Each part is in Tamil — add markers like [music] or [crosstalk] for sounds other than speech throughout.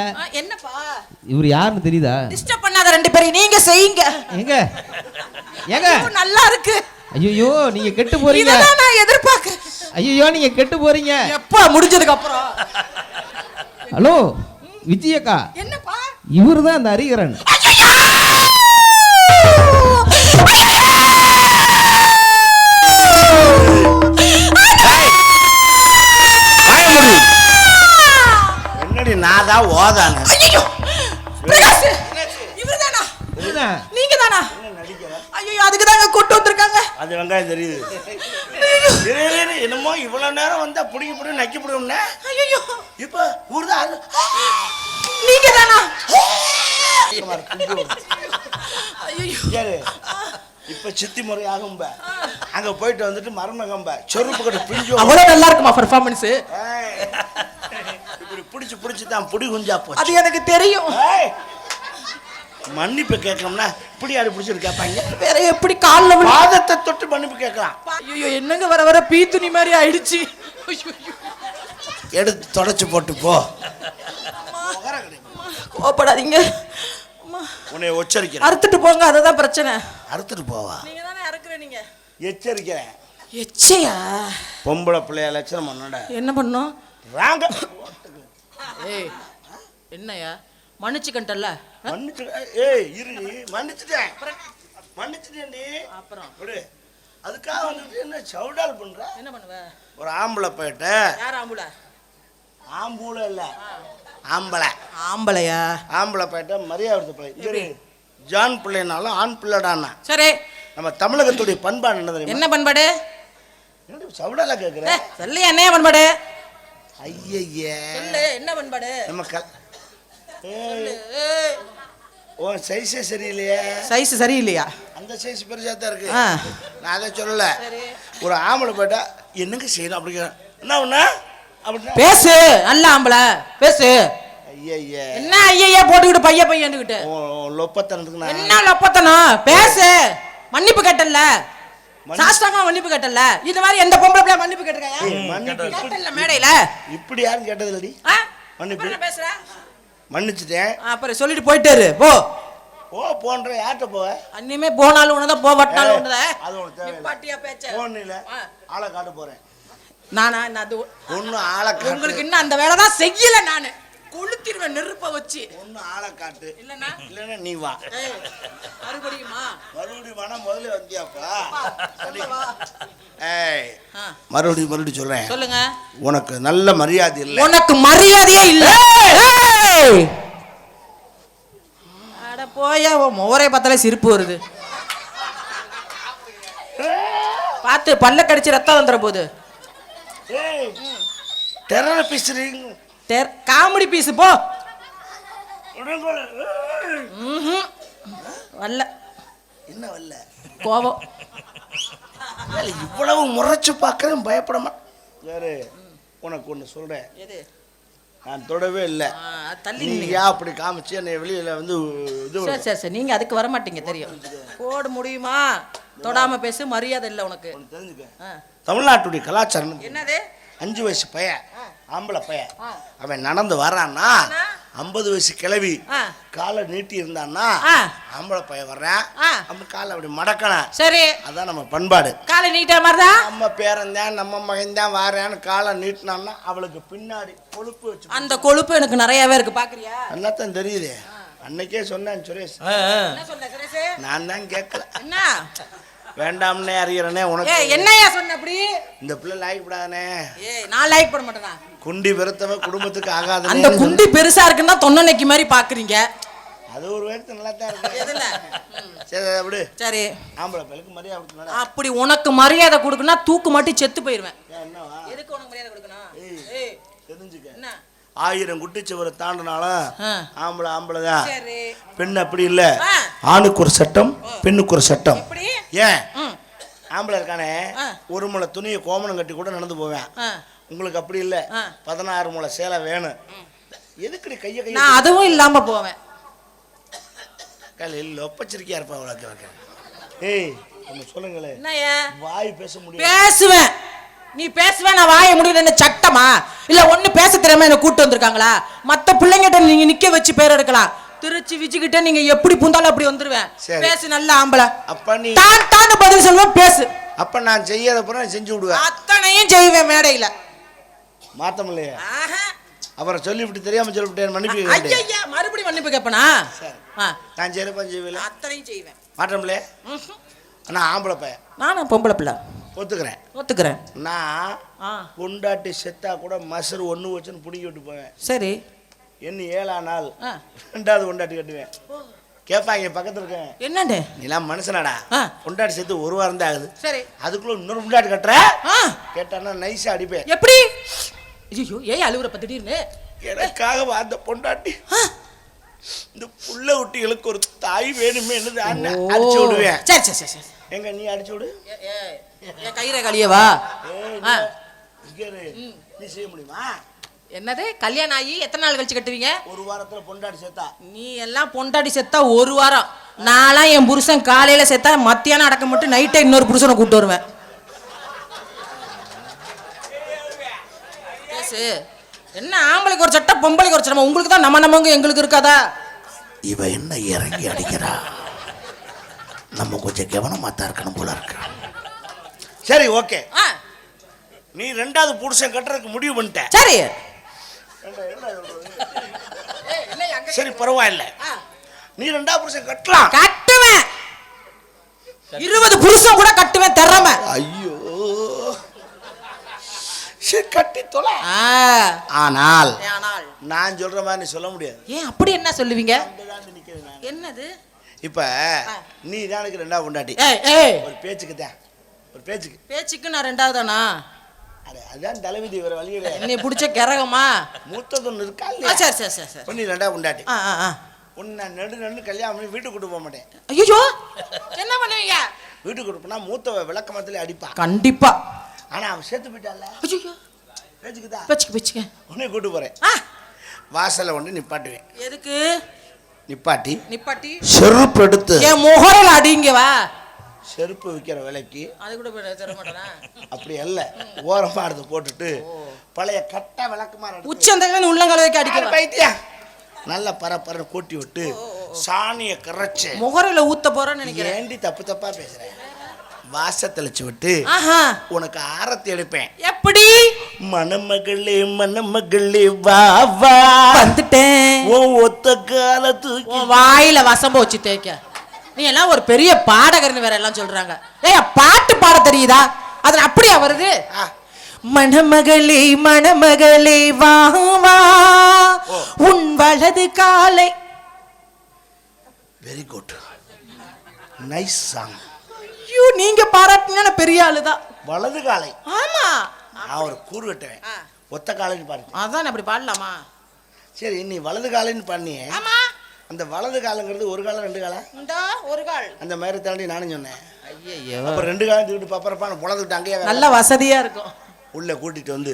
என்னப்பா? இவர் யாருன்னு தெரியுதா? டிஸ்டர்ப் பண்ணாத ரெண்டு பேரையும். நீங்க செய்யுங்க. எங்க? ஏங்க ஐயோ, நல்லா இருக்கு. ஐயோ நீங்க கெட்டு போறீங்க. நான் எதிர்பார்க்கிறேன் ஐயோ நீங்க கெட்டு போறீங்க. எப்பா முடிஞ்சதுக்கு அப்புறம் ஹலோ விஜயக்கா என்னப்பா? இவரு தான் அந்த ஹரிகரன் நான் தான் ஓதானு. ஐயோ பிரகாஷ்! இவர்தானா? இதுதான். நீங்க தானா ஐயோ அதுக்கு தாங்க கூட்டு வந்திருக்காங்க. அது வெங்காயம் தெரியுது. இரு, இரு, இரு. என்னமோ இவ்வளவு நேரம் வந்தா புடிங்க புடி நக்கி புடும்னே ஐயோ இப்ப ஊர்தான் அது. நீங்க தானா ஐயோ இப்ப சித்தி முறை ஆகும்ப அங்க போயிட்டு வந்துட்டு மருமகம்ப சொருப்பு கட்டு பிடிஞ்சு அவ்வளவு நல்லா இருக்குமா பெர்ஃபார்மன்ஸ் பிடிச்சு பிடிச்சு தான் புடி குஞ்சா போச்சு. அது எனக்கு தெரியும். மன்னிப்பு கேட்கணும்னா இப்படி யாரு பிடிச்சிட்டு கேட்பாங்க? வேற எப்படி கால்ல பாதத்தை தொட்டு மன்னிப்பு கேட்கலாம். ஐயோ என்னங்க வர வர பீ துணி மாதிரி ஆயிடுச்சு. எடுத்து தொடச்சு போட்டு போ. கோவப்படாதீங்க. அம்மா, உன்னை உச்சரிக்கிறேன். அறுத்துட்டு போங்க அதுதான் பிரச்சனை. அறுத்துட்டு போவா. நீங்க தானே அறுக்குற நீங்க. எச்சரிக்கிறேன். எச்சையா? பொம்பளை பிள்ளைய லட்சணம் பண்ணோட. என்ன பண்ணோம்? ராங்க ஏய் என்னையா மன்னிச்சுக்கண்டல்ல மன்னிச்சு ஏய் இரு மன்னிச்சுட்டேன். மன்னிச்சுட்டேன் நீ அப்புறம்? விடு. அதுக்காக வந்துட்டு என்ன சவுடால் பண்ற? என்ன பண்ணுவ? ஒரு ஆம்பளை போயிட்ட யார் ஆம்புல ஆம்பூல இல்ல. ஆம்பளை. ஆம்பளையா? ஆம்பளை போயிட்ட மரியாதை இரு. ஜான் பிள்ளைனாலும் ஆண் பிள்ளைடானா சரி. நம்ம தமிழகத்துடைய பண்பாடு என்ன என்ன பண்பாடு? சவுடால கேக்குற? ஏ, சொல்லியா என்ன பண்பாடு? ஐயய்யே சொல்லு என்ன பண்பாடு? நம்ம கல் உன் சைஸே சரியில்லையே. சைஸ் சரியில்லையா? அந்த சைஸ் பெருசா தான் இருக்கு. ஆ. நான் அதை சொல்லல. சரி. ஒரு ஆம்பளை போயிட்டா என்னங்க செய்யணும்? அப்படி கேட்டா, என்ன ஒண்ணு அப்படின்னா பேசு நல்ல ஆம்பளை. பேசு. ஐயய்யே என்ன ஐயா போட்டுக்கிட்டு பைய பையன்னுக்கிட்டு? லொப்பத்தனத்துக்கு நான் என்ன லப்பத்தனம்? பேசு. மன்னிப்பு கேட்டல்ல. சாஸ்தாங்கமா மன்னிப்பு கேட்டல்ல இது மாதிரி எந்த பொம்பளை பிள்ளை மன்னிப்பு கேட்டல்ல மேடையில. இப்படி யாரும் கேட்டதில்லடி. ஆ? மன்னிப்பு. என்ன பேசுற? மன்னிச்சுட்டேன். அப்புறம் சொல்லிட்டு போயிட்டாரு. போ. ஓ போன்ற யார்கிட்ட போவ? அன்னிமே போனாலும் ஒண்ணுதான் போ வட்டினாலும் ஏய், ஒண்ணுதான் அது தேவையில்லை. நிப்பாட்டியா பேச்ச? போன் இல்ல ஆ. ஆளை காட்ட போறேன். நானா? நான் அது ஒண்ணு ஆளை உங்களுக்கு இன்னும் அந்த வேலை தான் செய்யல நானு. கொளுத்திருவேன் நெருப்ப வச்சு. ஒண்ணு ஆளை காட்டு. இல்லன்னா? இல்லன்னா நீ வா. மறுபடியுமா? மறுபடியும் வேணா முதல்ல வந்தியாப்பா. ஏய் ஆ, மறுபடியும் மறுபடியும் சொல்றேன். சொல்லுங்க. உனக்கு நல்ல மரியாதை இல்லை. உனக்கு மரியாதையே இல்ல! அட போயா உன் முகரை பார்த்தாலே சிரிப்பு வருது. பார்த்து பல்ல கடிச்சு ரத்தம் வந்துட போகுது ஏய் டெரர பேசுறீங்க தெர் காமெடி பீஸ் போ. வரல. என்ன வரல? கோபம். இவ்வளவு முறைச்சு பார்க்கறேன் பயப்பட மாட்டேன் யாரு? உனக்கு ஒன்று சொல்றேன். எது? நான் தொடவே இல்லை. தள்ளி. ஏன் அப்படி காமிச்சு என்னை வெளியில வந்து இது சரி சரி சரி நீங்க அதுக்கு வர மாட்டீங்க தெரியும். போட முடியுமா? தொடாம பேசு மரியாதை இல்லை உனக்கு. தெரிஞ்சுக்க. தமிழ்நாட்டுடைய கலாச்சாரம் என்னது? அஞ்சு வயசு பையன் ஆம்பளை பையன். அவன் நடந்து வரான்னா. ஐம்பது வயசு கிளவி. காலை நீட்டி இருந்தான்னா. ஆம்பளை பையன் வர்றேன். அப்படி காலை அப்படி மடக்கணும். சரி. அதான் நம்ம பண்பாடு. காலை நீட்டா மாதிரிதான் நம்ம பேரன்தான் நம்ம மகன்தான் வாரேன்னு காலை நீட்டினான்னா அவளுக்கு பின்னாடி கொழுப்பு வச்சு அந்த கொழுப்பு எனக்கு நிறையவே இருக்கு பாக்குறியா? என்னத்தான் தெரியுது. அன்னைக்கே சொன்னேன் சுரேஷ்? நான் தான் கேட்கல. என்ன? வேண்டாம்னே அறிகிறனே ஏ உனக்கு என்னையா சொன்ன அப்படி இந்த பிள்ளை லாய்க்கப்படாதே ஏய் நான் லைக் பண்ண மாட்டேனா? குண்டி பெருத்தவ குடும்பத்துக்கு அந்த ஆகாத குண்டி பெருசா இருக்குன்னா தொன்னனைக்கு மாதிரி பாக்குறீங்க. அது ஒரு வேறு நல்லா தான் இருக்கு எதுல சரி அதை விடு. சரி. ஆம்பளை பையனுக்கு மரியாதை கொடுத்தனால அப்படி உனக்கு மரியாதை கொடுக்கணும்னா தூக்கு மாட்டி செத்து என்னவா? எதுக்கு உனக்கு மரியாதை கொடுக்கணும்? தெரிஞ்சுக்க. என்ன? ஆயிரம் குட்டிச்சுவரை தாண்டினாலும் ஆ. ஆம்பளை ஆம்பளை தான் சரி. பெண் அப்படி இல்ல. ஆணுக்கு ஒரு சட்டம் பெண்ணுக்கு ஒரு சட்டம். ஏன்? ஆம்பளை இருக்கானே. ஒரு முளை துணியை கோமணம் கட்டி கூட நடந்து போவேன். உங்களுக்கு அப்படி இல்ல. பதினாறு முளை சேலை வேணும். எதுக்குடி கைய கைய நான் அதுவும் இல்லாம போவேன். காலையில் ஒப்பச்சிருக்கியா இருப்பா உனக்கு? ஏய் ஒன்று சொல்லுங்களேன். வாய் பேச முடியும் பேசுவேன். நீ பேசுவே நான் வாய முடியல என்ன சட்டமா? இல்ல ஒண்ணு பேச தெரியாம என்ன கூட்டு வந்திருக்காங்களா? மத்த பிள்ளைங்கிட்ட நீங்க நிக்க வச்சு பேர் எடுக்கலாம். திருச்சி விஜிக்கிட்ட நீங்க எப்படி புந்தாலும் அப்படி வந்துருவேன். பேசு நல்ல ஆம்பளை. அப்ப நீ தான் தான் பதில் சொல்லுவேன் பேசு. அப்ப நான் செய்யாத நீ செஞ்சு விடுவேன் அத்தனையும் செய்வேன் மேடையில. மாத்தம் இல்லையா ஆஹா. அப்புறம் சொல்லிவிட்டு தெரியாம சொல்லிவிட்டேன் மன்னிப்பு ஐயையா, மறுபடியும் மன்னிப்பு. ஆ, நான் செய்யறப்ப செய்வில்ல அத்தனையும் செய்வேன். மாற்றம்லே ம்ஹும். ஆனா ஆம்பளை பையன். நானும் பொம்பளை பிள்ளை. ஒத்துக்கிறேன். ஒத்துக்கிறேன். நான் ஆ. பொண்டாட்டி செத்தா கூட மசரு ஒன்று வச்சுன்னு பிடிங்கி விட்டு போவேன். சரி. என்ன ஏழா நாள். ரெண்டாவது பொண்டாட்டி கட்டுவேன். கேட்பாங்க பக்கத்துல இருக்கேன் என்னண்டு? நீலாம் மனுஷனாடா. ஆ. பொண்டாட்டி செத்து ஒரு வாரம் தான் ஆகுது. சரி. அதுக்குள்ள இன்னொரு பொண்டாட்டி கட்டுற? ஆ. கேட்டான்னா நைஸா அடிப்பேன். எப்படி? ஐயோ ஏன் அழுவுற பத்து திடீர்னு எனக்காக வாழ்ந்த பொண்டாட்டி. இந்த புள்ள குட்டிகளுக்கு ஒரு தாய் வேணுமே அடிச்சு விடுவேன். சரி சரி சரி எங்க நீ அடிச்சு விடு. கயிறை கழியவா. நீ செய்ய முடியுமா? என்னது? கல்யாணம் ஆகி எத்தனை நாள் கழிச்சு கட்டுவீங்க? ஒரு வாரத்துல பொண்டாட்டி செத்தா. நீ எல்லாம் பொண்டாடி செத்தா ஒரு வாரம். நான்லாம் என் புருஷன் காலையில செத்தா மத்தியானம் அடக்க மட்டும் நைட்டே இன்னொரு புருஷனை கூட்டு வருவேன். என்ன ஆம்பளைக்கு ஒரு சட்டம் பொம்பளைக்கு ஒரு சட்டம் உங்களுக்கு தான் நம்ம நம்மங்க எங்களுக்கு இருக்காதா? இவ என்ன இறங்கி அடிக்கிறா? நம்ம கொஞ்சம் கவனமா தான் இருக்கணும் போல இருக்கு. சரி ஓகே. நீ ரெண்டாவது புருஷன் கட்டுறதுக்கு முடிவு பண்ணிட்ட. சரி. சரி பரவாயில்ல. நீ ரெண்டாவது புருஷன் கட்டலாம். கட்டுவேன். இருபது புருஷன் கூட கட்டுவேன் திறமை. ஐயோ. சரி கட்டி தொலை. ஆ, ஆனால் ஆனால். நான் சொல்ற மாதிரி நீ சொல்ல முடியாது. ஏன் அப்படி என்ன சொல்லுவீங்க. என்னது? இப்ப நீ தான் எனக்கு ரெண்டாவது பொண்டாட்டி. ஒரு பேச்சுக்கு தான். ஒரு பேச்சுக்கு. பேச்சுக்கு நான் ரெண்டாவதானா? அட அதான் தலைவிதி வேற வழி கிடையாது என்னை பிடிச்ச கிறகமா மூத்தது ஒன்று இருக்கா இல்லையா? சரி சரி சரி சரி. இப்ப நீ ரெண்டாவது பொண்டாட்டி ஆ ஆ ஆ. உன்னை நான் நெடு நெடு கல்யாணம் பண்ணி வீட்டுக்கு கூட்டு போக மாட்டேன். ஐயோ! என்ன பண்ணுவீங்க? வீட்டுக்கு கூட்டு போனா மூத்தவ விளக்கமத்துல அடிப்பா. கண்டிப்பா. ஆனா அவன் சேர்த்து போயிட்டால ஐயோ பேச்சுக்குதா வச்சுக்க வச்சுக்க உன்னை கூட்டு ஆ. வாசல்ல கொண்டு நிப்பாட்டுவேன். எதுக்கு? நிப்பாட்டி. நிப்பாட்டி. செருப்பு எடுத்து. என் முகரில் அடிங்க வா. செருப்பு விற்கிற விலைக்கு அது கூட தர மாட்டேனா? அப்படி அல்ல. ஓரமா எடுத்து போட்டுட்டு பழைய கட்ட விளக்குமாறு உச்சந்தகன் உள்ளங்கால வைக்க அடிக்க பைத்தியா நல்ல பரப்பரன்னு கூட்டி விட்டு சாணிய கரைச்சு முகரில் ஊத்த போறேன்னு நினைக்கிறேன். ஏண்டி தப்பு தப்பா பேசுறேன் வாச தெளிச்சு விட்டு உனக்கு ஆரத்தி எடுப்பேன். எப்படி? மணமகளே மணமகளே வா வா. வந்துட்டேன். உன் ஒத்த கால தூக்கி வாயில வசம்ப வச்சு தேய்க்க. நீ எல்லாம் ஒரு பெரிய பாடகர்னு வேற எல்லாம் சொல்றாங்க. ஏய் பாட்டு பாட தெரியுதா? அது அப்படியா வருது? மணமகளே மணமகளே வா வா. உன் வலது காலை. வெரி குட் நைஸ் சாங் ஐயோ நீங்க பாராட்டினா பெரிய ஆளுதான் வலது காலை. ஆமா. நான் ஒரு கூறு கட்டுவேன். ஆ. ஒத்த காலைன்னு பாரு அதான் அப்படி பாடலாமா? சரி நீ வலது காலைன்னு பண்ணியே. ஆமா. அந்த வலது காலங்கிறது ஒரு காலம் ரெண்டு காலம் இந்தா ஒரு கால். அந்த மாதிரி தாண்டி நானும் சொன்னேன். ஐயோ அப்ப ரெண்டு காலம் தூக்கிட்டு பப்பரப்பான புலந்துக்கிட்டு அங்கேயே வேலை. நல்ல வசதியா இருக்கும். உள்ள கூட்டிட்டு வந்து.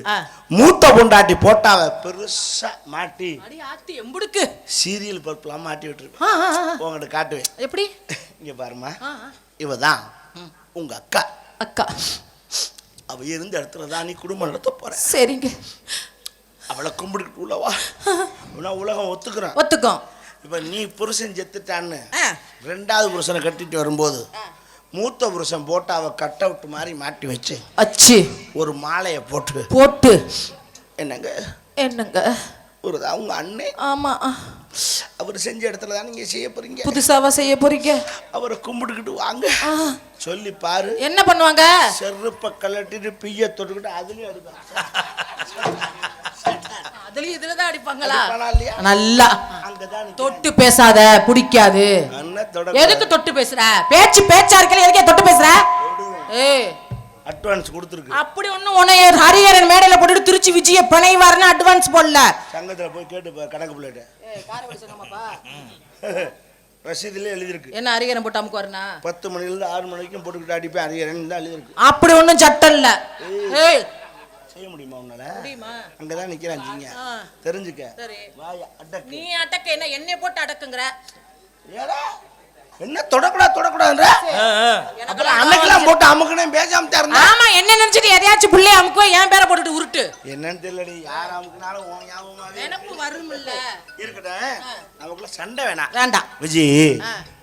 மூத்த பொண்டாட்டி போட்டாவ பெருசா மாட்டி அடி ஆத்தி எம்புடுக்கு. சீரியல் பருப்புலாம் மாட்டி விட்டுருப்பேன். உங்ககிட்ட காட்டுவேன். எப்படி? இங்க பாருமா. இவ தான் உங்க அக்கா. அக்கா. அவ இருந்த இடத்துல தான் நீ குடும்பம் நடத்த போற. சரிங்க. அவளை கும்பிட்டுக்கிட்டு உள்ளவா நான் உலகம் ஒத்துக்கிறேன். ஒத்துக்கும். இப்ப நீ புருஷன் செத்துட்டான்னு. ரெண்டாவது புருஷனை கட்டிட்டு வரும்போது மூத்த புருஷன் போட்டு அவ கட் அவுட் மாதிரி மாட்டி வச்சு அச்சு. ஒரு மாலையை போட்டு. போட்டு. என்னங்க? என்னங்க? ஒரு அவங்க அண்ணன் ஆமா. அவர் செஞ்ச இடத்துல தான் நீங்க செய்ய போறீங்க? புதுசாவா செய்ய போறீங்க? அவரை கும்பிட்டுக்கிட்டு வாங்க. சொல்லி பாரு. என்ன பண்ணுவாங்க? செருப்ப கலட்டிட்டு பிய்ய தொட்டுக்கிட்டு அதுலயும் அடிப்பாங்க. அதுலயும் இதுலதான் அடிப்பாங்களா? நல்லா. தொட்டு பேசாத பிடிக்காது. எதுக்கு தொட்டு பேசுற? பேச்சு பேச்சா இருக்கல எதுக்கே தொட்டு பேசுற? ஏய். அட்வான்ஸ் கொடுத்துருக்கு. அப்படி ஒண்ணும் உன்னை ஹரிஹரன் மேடையில போட்டுட்டு திருச்சி விஜய பிணைவாருன்னு அட்வான்ஸ் போடல. சங்கத்துல போய் கேட்டு கணக்கு பிள்ளைகிட்ட. [laughs] ரசீதுல எழுதியிருக்கு. என்ன ஹரிஹரன் போட்டு அமுக்குவாருனா பத்து மணில இருந்து ஆறு மணி வரைக்கும் போட்டுக்கிட்டு அடிப்பேன் அது தான் எழுதியிருக்கு. அப்படி ஒண்ணும் சட்டம் இல்ல. ஏய் செய்ய முடியுமா உன்னால? முடியுமா? அங்கதான் நிக்கிறான் ஜிங்க. தெரிஞ்சுக்க. சரி. வாய அடக்கு. நீ அடக்க என்ன என்னைய போட்டு அடக்குங்கிற? ஏடா என்ன தொடக்கூடாது தொடக்கூடாதுன்ற? அப்புறம் அன்னைக்கெல்லாம் போட்டு அமுக்கனே பேசாம இருந்தா ஆமா என்ன நினைச்சிட்டு எதையாச்சும் புள்ளைய அமுக்கோ என் பேரை போட்டுட்டு உருட்டு. என்னன்னு தெரியலடி யார் அமுக்குனாலும் உன் ஞாபகமாவே எனக்கு வரும்ல. இருக்கட்டும். நமக்குள்ள சண்டை வேணாம். வேண்டாம். விஜி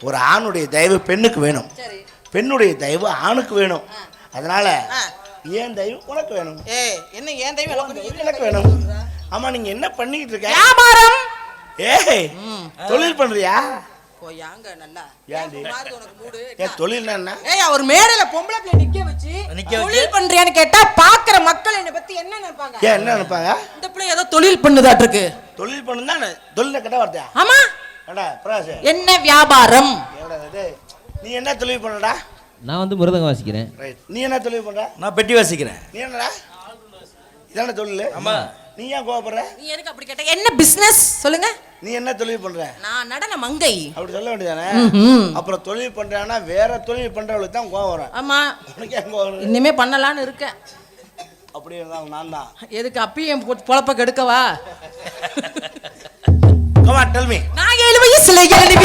ஒரு ஆணுடைய தயவு பெண்ணுக்கு வேணும். சரி. பெண்ணுடைய தயவு ஆணுக்கு வேணும். அதனால. ஏன் தயவு? உனக்கு வேணும். ஏய் என்ன ஏன் தெய்வம் எனக்கு வேணும். ஆமா நீங்க என்ன பண்ணிக்கிட்டு இருக்க வியாபாரம்! ஏய் தொழில் பண்றியா? போயாங்க நல்லா? ஏன் என்ன? ஏய் அவர் மேடையில பொம்பளை பிள்ளை நிக்க வச்சு? தொழில் பண்றியான்னு கேட்டா பாக்குற மக்கள் என்னை பத்தி என்ன நினைப்பாங்க? ஏன் என்ன நினைப்பாங்க? இந்த பிள்ளை ஏதோ தொழில் பண்ணுதாட்டு இருக்கு. தொழில் பண்ணும் தான் தொழில கட்ட வார்த்தையா? ஆமா. என்ன வியாபாரம்? நீ என்ன தொழில் பண்ணடா? நான் வந்து மிருதங்கம் வாசிக்கிறேன். ரைட் நீ என்ன தொழில் பண்ற? நான் பெட்டி வாசிக்கிறேன். நீ என்னடா? இதான தொழில்? ஆமா. நீ ஏன் கோவப்படுற? நீ எதுக்கு அப்படி கேட்ட? என்ன பிசினஸ் சொல்லுங்க. நீ என்ன தொழில் பண்ற? நான் நடன மங்கை. அப்படி சொல்ல வேண்டியதானே. அப்புறம் தொழில் பண்றான்னா வேற தொழில் பண்றவங்களுக்கு தான் கோவம் வரும். ஆமா. உனக்கு ஏன் கோவம் வருது? இனிமே பண்ணலாம்னு இருக்கேன். அப்படி இருந்தாங்க நான் தான். எதுக்கு அப்பயும் பொழப்ப கெடுக்கவா? கமா டெல் மீ நான் ஏழு வயசுல எழுதி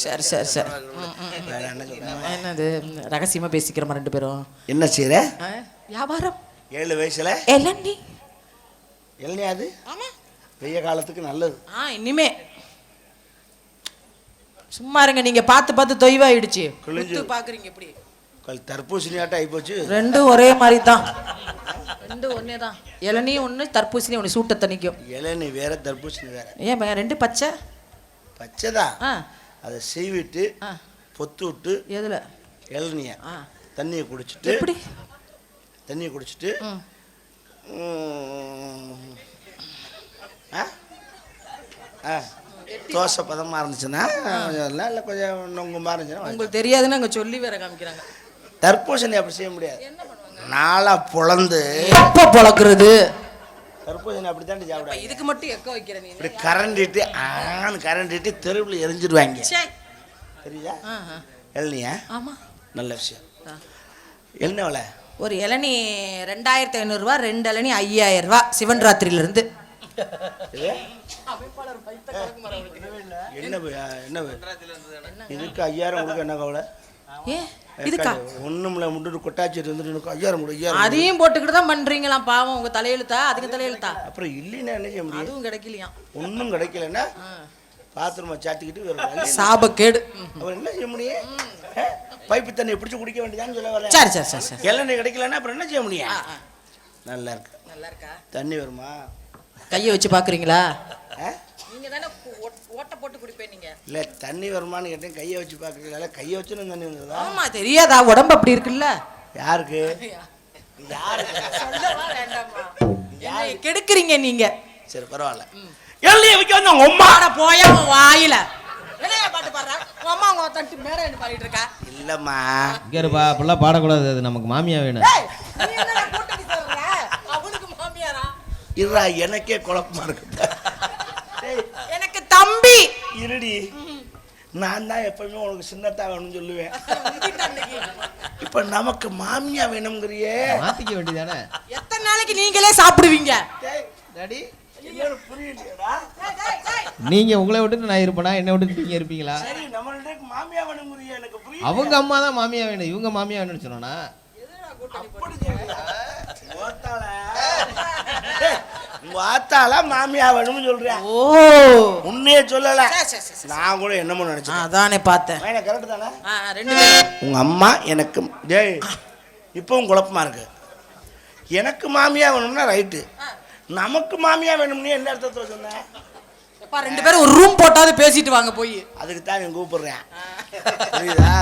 சரி சரி சரி. வேற என்ன சொல்றேன் என்னது? ரகசியமா பேசிக்கிறோமா ரெண்டு பேரும். என்ன செய்யற ஆ, வியாபாரம். ஏழு வயசுல? எல்லண்டி இளநியாது ஆமா. வெய்ய காலத்துக்கு நல்லது. ஆ இனிமே. சும்மா இருங்க நீங்க பார்த்து பார்த்து தொய்வாயிடுச்சு. கிழிஞ்சு. குத்து பாக்குறீங்க இப்படி. கல் தர்பூசணியாட்டம் ஆயிப்போச்சு. ரெண்டும் ஒரே மாதிரி தான். ரெண்டும் ஒன்னே தான். இளநியும் ஒன்று தர்பூசணி ஒன்று சூட்டை தணிக்கும் இளநீ வேற தர்பூசணி வேற. ஏன் பையன் ரெண்டு பச்சை? பச்சைதான். ஆ. அதை செய்விட்டு பொத்து விட்டு எதுல? இளநிய. தண்ணியை குடிச்சிட்டு எப்படி? தண்ணியை குடிச்சிட்டு ஆ. தோசை பதமாக இருந்துச்சுன்னா கொஞ்சம் இல்லை கொஞ்சம் நொங்குமா இருந்துச்சுன்னா உங்களுக்கு தெரியாதுன்னு அங்கே சொல்லி வேற காமிக்கிறாங்க. தர்பூசணி அப்படி செய்ய முடியாது. நாளா பொழந்து எப்போ பொழக்கிறது தர்பூசணி அப்படி தாண்டி சாப்பிடாது இதுக்கு மட்டும் எக்க வைக்கிற நீ இப்படி கரண்டிட்டு ஆன்னு கரண்டிட்டு தெருவில் எரிஞ்சிடுவாங்க. தெரியுதா. இளநியா ஆமா. நல்ல விஷயம். விலை? ஒரு இளநி ரெண்டாயிரத்தி ஐநூறுரூவா ரெண்டு இளநி ஐயாயிரம் ரூபா சிவன் ராத்திரியில இருந்து இது? என்ன வே- என்ன வே- இதுக்கு ஐயாயிரம் கொடுக்க என்ன கவலை? ஏ இதுக்கா? ஒண்ணுமில்ல முட்டு கொட்டாச்சி இருந்துட்டு எனக்கு ஐயாயிரம் கொடு ஐயாயிரம். அதையும் போட்டுக்கிட்டு தான் பண்றீங்களாம் பாவம் உங்க தலையெழுத்தா? அதுக்கு தலையெழுத்தா? அப்புறம் இல்லைன்னா என்ன செய்ய முடியும்? அதுவும் கிடைக்கலையாம் ஒன்றும் கிடைக்கலன்னா பாத்ரூமை சாத்திக்கிட்டு வேற. சாபக்கேடு. அப்புறம் என்ன செய்ய முடியும்? பைப்பு தண்ணியை பிடிச்சி குடிக்க வேண்டியதான்னு சொல்ல வரேன். சரி சரி சரி சரி. இளநீ கிடைக்கலன்னா அப்புறம் என்ன செய்ய முடியும். நல்லா இருக்கு. நல்லா இருக்கா? தண்ணி வருமா? கையை வச்சு பாக்குறீங்களா? நீங்க தானே போட்டு குடிப்பேன் நீங்க. இல்லை தண்ணி வருமான்னு கேட்டேன் கையை வச்சு பார்க்கல கையை வச்சு தண்ணி வந்ததா? ஆமா தெரியாதா? உடம்பு அப்படி இருக்குல்ல? யாருக்கு? யாருக்கு? கெடுக்குறீங்க நீங்க. சரி பரவாயில்ல. இளநியை வைக்க வந்து அம்மா? ஆட போய வாயில. பாட்டு பாடுறா? உன் அம்மா உங்க தட்டு மேல என்ன பாடிட்டு இருக்கா? இல்லைம்மா. இங்கே இருப்பா அப்படிலாம் பாடக்கூடாது. அது நமக்கு மாமியா வேணும்? அவனுக்கு மாமியாரா? இருடா எனக்கே குழப்பமா இருக்கு. இருடி நான் தான் எப்பவுமே உனக்கு சின்னத்தா வேணும்னு சொல்லுவேன் இப்ப நமக்கு மாமியா வேணுங்கிறியே. மாத்திக்க வேண்டியதானே? எத்தனை நாளைக்கு நீங்களே சாப்பிடுவீங்க? டேய், டாடி. நீங்க உங்களை விட்டுட்டு நான் இருப்பேனா? என்னை விட்டுட்டு நீங்க இருப்பீங்களா? அவங்க அம்மா தான் மாமியா வேணும். இவங்க மாமியா வேணும்னு சொன்னா அப்படி சொல்றியா? ஓத்தாள. டேய், ஆத்தாள மாமியா வேணும்னு சொல்றேன் ஓ. உன்னையே சொல்லல. நான் கூட என்னமோ நினைச்சேன். அதானே பார்த்தேன். கரெக்ட் தானே? ரெண்டு பேரும். உங்க அம்மா எனக்கு டேய் இப்பவும் குழப்பமா இருக்கு. எனக்கு மாமியா வேணும்னா ரைட்டு நமக்கு மாமியா வேணும்னு என்ன அர்த்தத்தில் சொன்னேன் அப்பா ரெண்டு பேரும் ஒரு ரூம் போட்டாவது பேசிட்டு வாங்க போய். அதுக்கு தான் நீ கூப்பிடுறேன். புரியுதா?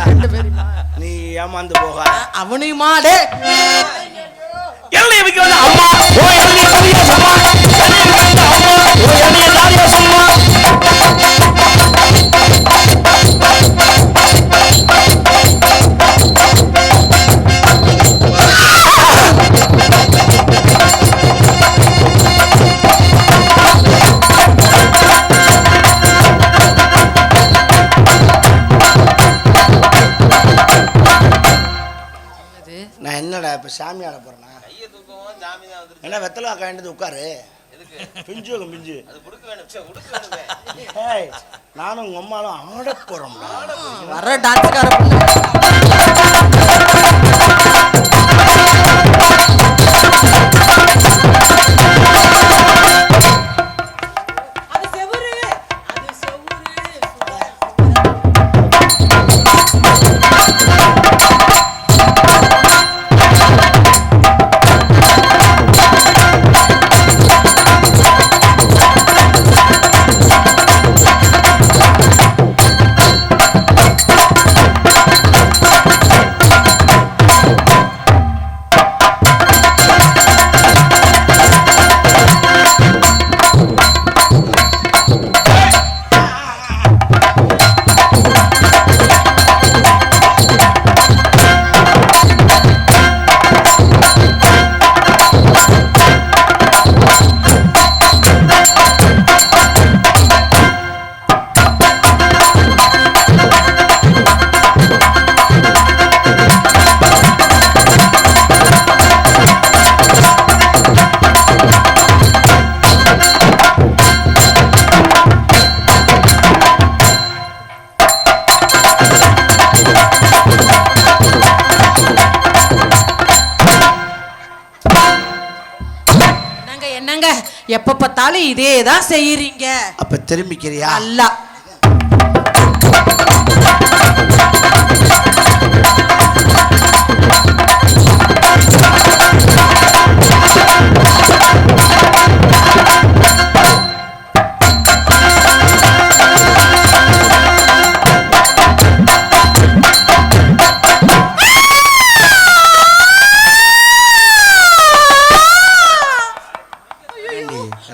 நீ ஏமாந்து போக. அவனையுமா டே எல்லை வைக்க வந்து அம்மா என்ன வெத்தலை வேண்டியது உட்காரு. பிஞ்சு வைக்கும் பிஞ்சு. ஏய் நானும் உங்கள் அம்மாலும் ஆட போகிறோம்டா வர டான்ஸ்கார என்னங்க என்னங்க? எப்ப பார்த்தாலும் இதே தான் செய்யறீங்க அப்போ திரும்பிக்கிறியா? நல்லா.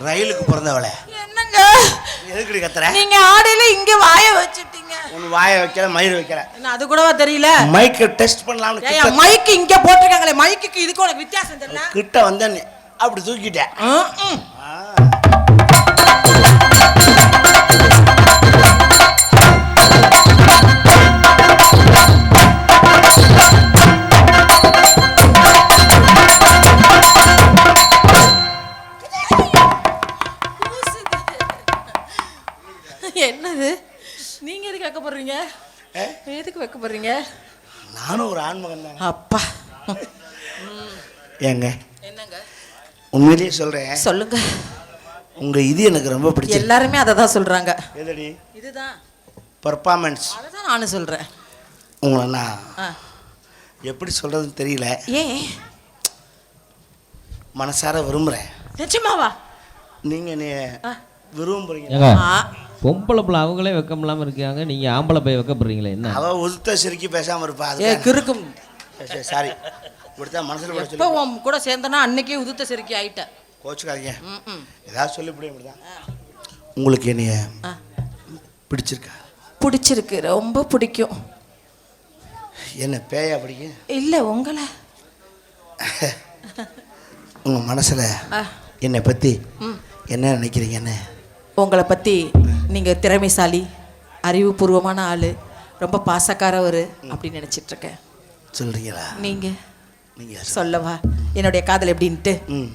ரயிலுக்கு பிறந்தவளே. என்னங்க? எதுக்குடி கத்துற? நீங்க ஆடையில இங்க வாய வச்சுட்டீங்க. உன் வாயை வைக்கல மயிர் வைக்கல. என்ன அது கூடவா தெரியல? மைக்கை டெஸ்ட் பண்ணலாம்னு மைக்கு இங்க போட்டிருக்காங்களே மைக்குக்கு இதுக்கு உனக்கு வித்தியாசம் தெரியல? கிட்ட வந்த நீ அப்படி தூக்கிட்டேன். [laughs] என்னது? நீங்க எதுக்கு வைக்க போடுறீங்க ஏ? எதுக்கு வைக்க போடுறீங்க நானும் ஒரு ஆண்மகன் தானே அப்பா. ஏங்க? என்னங்க? உண்மையிலேயே சொல்றேன். சொல்லுங்க. உங்க இது எனக்கு ரொம்ப பிடிச்சிருக்கு. எல்லாருமே அதை தான் சொல்றாங்க. எதடி? இதுதான். பர்ஃபார்மன்ஸ் அதை தான் நானும் சொல்றேன். உங்களை நான். எப்படி சொல்றதுன்னு தெரியல. ஏன்? மனசார விரும்புறேன். நிஜமாவா? நீங்க நீ ஆ. பொம்பளை பிள்ளை அவங்களே வெக்கம் இல்லாமல் இருக்காங்க. நீங்கள் ஆம்பளை போய் வைக்கப்படுறீங்களே என்ன? அவ உதுத்த சிரிக்கி பேசாம இருப்பா. ஏ அது கிறுக்கும். சாரி இப்படித்தான் மனசுல கூட எப்போ சொல்லி உன் கூட சேர்ந்தனா அன்னைக்கே உதுத்த செருக்கி ஆயிட்ட. கோச்சுக்காதீங்க. ம், ம். ஏதாவது சொல்லி இப்படி இப்படிதான் உங்களுக்கு என்னைய ஆ. பிடிச்சிருக்கா? பிடிச்சிருக்கு ரொம்ப பிடிக்கும். என்ன பேயா பிடிக்கும் இல்ல உங்களை. உங்க மனசுல ஆ, என்னை பத்தி ம். என்ன நினைக்கிறீங்கன்னு? உங்களை பத்தி நீங்க திறமைசாலி அறிவுபூர்வமான ஆளு ரொம்ப பாசக்காரவர் அப்படின்னு நினைச்சிட்டு இருக்கேன் சொல்றீங்களா? நீங்க நீங்க சொல்லவா? என்னுடைய காதல் எப்படின்ட்டு? ம்.